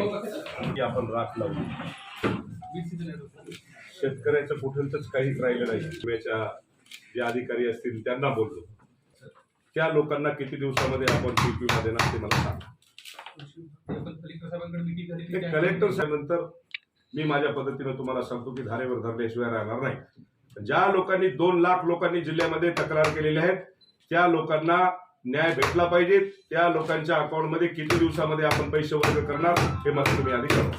की आपण राख लावू. शेतकऱ्याचं कुठेच काहीच राहिलं नाही. विम्याच्या जे अधिकारी असतील त्यांना बोललो. त्या लोकांना किती दिवसामध्ये आपण पीक विमा देणार ते मला सांगा. कलेक्टर साहेबांनंतर मी माझ्या पद्धतीनं तुम्हाला सांगतो की धारेवर धरल्याशिवाय राहणार नाही. ज्या लोकांनी दोन लाख लोकांनी जिल्ह्यामध्ये तक्रार केलेली आहेत त्या लोकांना न्याय भेटला पाहिजे. त्या लोकांच्या अकाउंटमध्ये किती दिवसामध्ये आपण पैसे वर्ग करणार हे मात्र तुम्ही आधी करा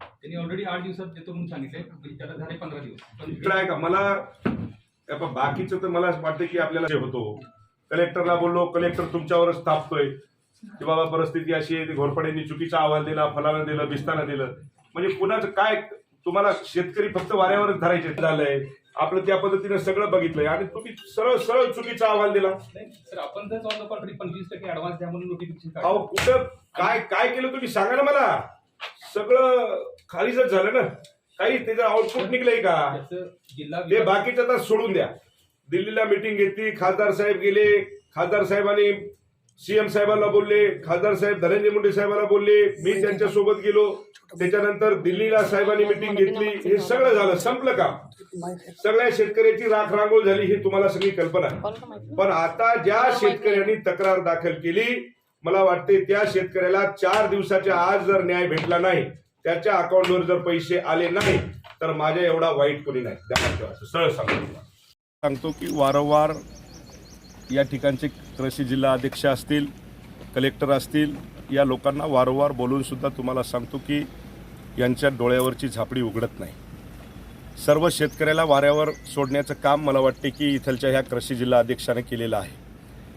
त्यांनी ऑलरेडी आठ दिवसात देतो म्हणून म्हणजे त्याला झाले पंधरा दिवस. इकडं आहे का? मला बाकीचं तर मला वाटतं की आपल्याला जे होतो. कलेक्टरला बोललो कलेक्टर तुमच्यावरच तापतोय की बाबा परिस्थिती अशी आहे की घोरपडेंनी चुकीचा अहवाल दिला फलानं दिलं बिस्तानं दिलं. म्हणजे कुणाचं काय तुम्हाला शेतकरी फक्त वाऱ्यावरच धरायचे झालंय. आपलं त्या पद्धतीनं सगळं बघितलंय. आणि तुम्ही सरळ सरळ चुकीचा अहवाल दिला. नाही, सर आपण तर ऑन द कॉन्ट्री पंचवीस टक्के ऍडव्हान्स द्या म्हणून नोटिफिकेशन अहो कुठं काय काय केलं तुम्ही? सांगा ना मला. सगळं खालीच झालं ना. काही त्याचं आउटपुट निघलंय का? जिल्हा ते बाकीचं आता सोडून द्या. दिल्लीला मिटिंग घेतली खासदार साहेब गेले खासदार साहेबांनी सीएम साहेबांना बोलले खासदार साहेब धनंजय मुंडे साहेबांना बोलले मी त्यांच्यासोबत गेलो. त्याच्यानंतर दिल्लीला साहेबांनी मिटिंग घेतली. हे सगळं झालं संपलं का सगळ्या शेतकऱ्याची राख रांगोळ झाली ही तुम्हाला सगळी कल्पना आहे. पण आता ज्या शेतकऱ्यांनी तक्रार दाखल केली मला वाटते त्या शेतकऱ्याला चार दिवसाच्या आज जर न्याय भेटला नाही त्याच्या अकाउंटवर जर पैसे आले नाही तर माझ्या एवढा वाईट कोणी नाही. सरळ सांगतो सांगतो की वारंवार या ठिकाणचे कृषी जिल्हा अध्यक्ष असतील कलेक्टर असतील या लोकांना वारंवार बोलून सुद्धा तुम्हाला सांगतो की यांच्या डोळ्यावरची झापडी उघडत नाही. सर्व शेतकऱ्याला वाऱ्यावर सोडण्याचं काम मला वाटते की इथलच्या ह्या कृषी जिल्हा अध्यक्षाने केलेलं आहे.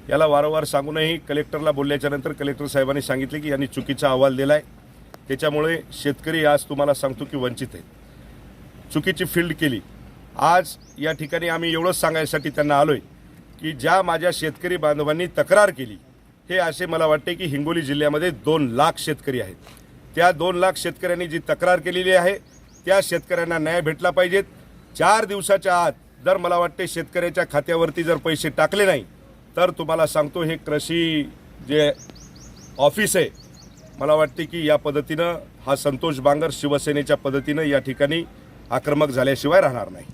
याला वारंवार सांगूनही कलेक्टरला बोलल्याच्यानंतर कलेक्टर साहेबांनी सांगितले की यांनी चुकीचा अहवाल दिला आहे त्याच्यामुळे शेतकरी आज तुम्हाला सांगतो की वंचित आहेत. चुकीची फील्ड केली. आज या ठिकाणी आम्ही एवढंच सांगायसाठी त्यांना आलो आहे की ज्या माझ्या शेतकरी बांधवांनी तक्रार केली हे असे मला वाटते की हिंगोली जिल्ह्यामध्ये दोन लाख शेतकरी आहेत. त्या दोन लाख शेतकऱ्यांनी जी तक्रार केलेली आहे त्या शेतकऱ्यांना न्याय भेटला पाहिजेत. चार दिवसाच्या आत जर मला वाटते शेतकऱ्याच्या खात्यावरती जर पैसे टाकले नाही तर तुम्हाला सांगतो हे कृषी जे ऑफिस आहे मला वाटते की या पद्धतीनं हा संतोष बांगर शिवसेनेच्या पद्धतीनं या ठिकाणी आक्रमक झाल्याशिवाय राहणार नाही.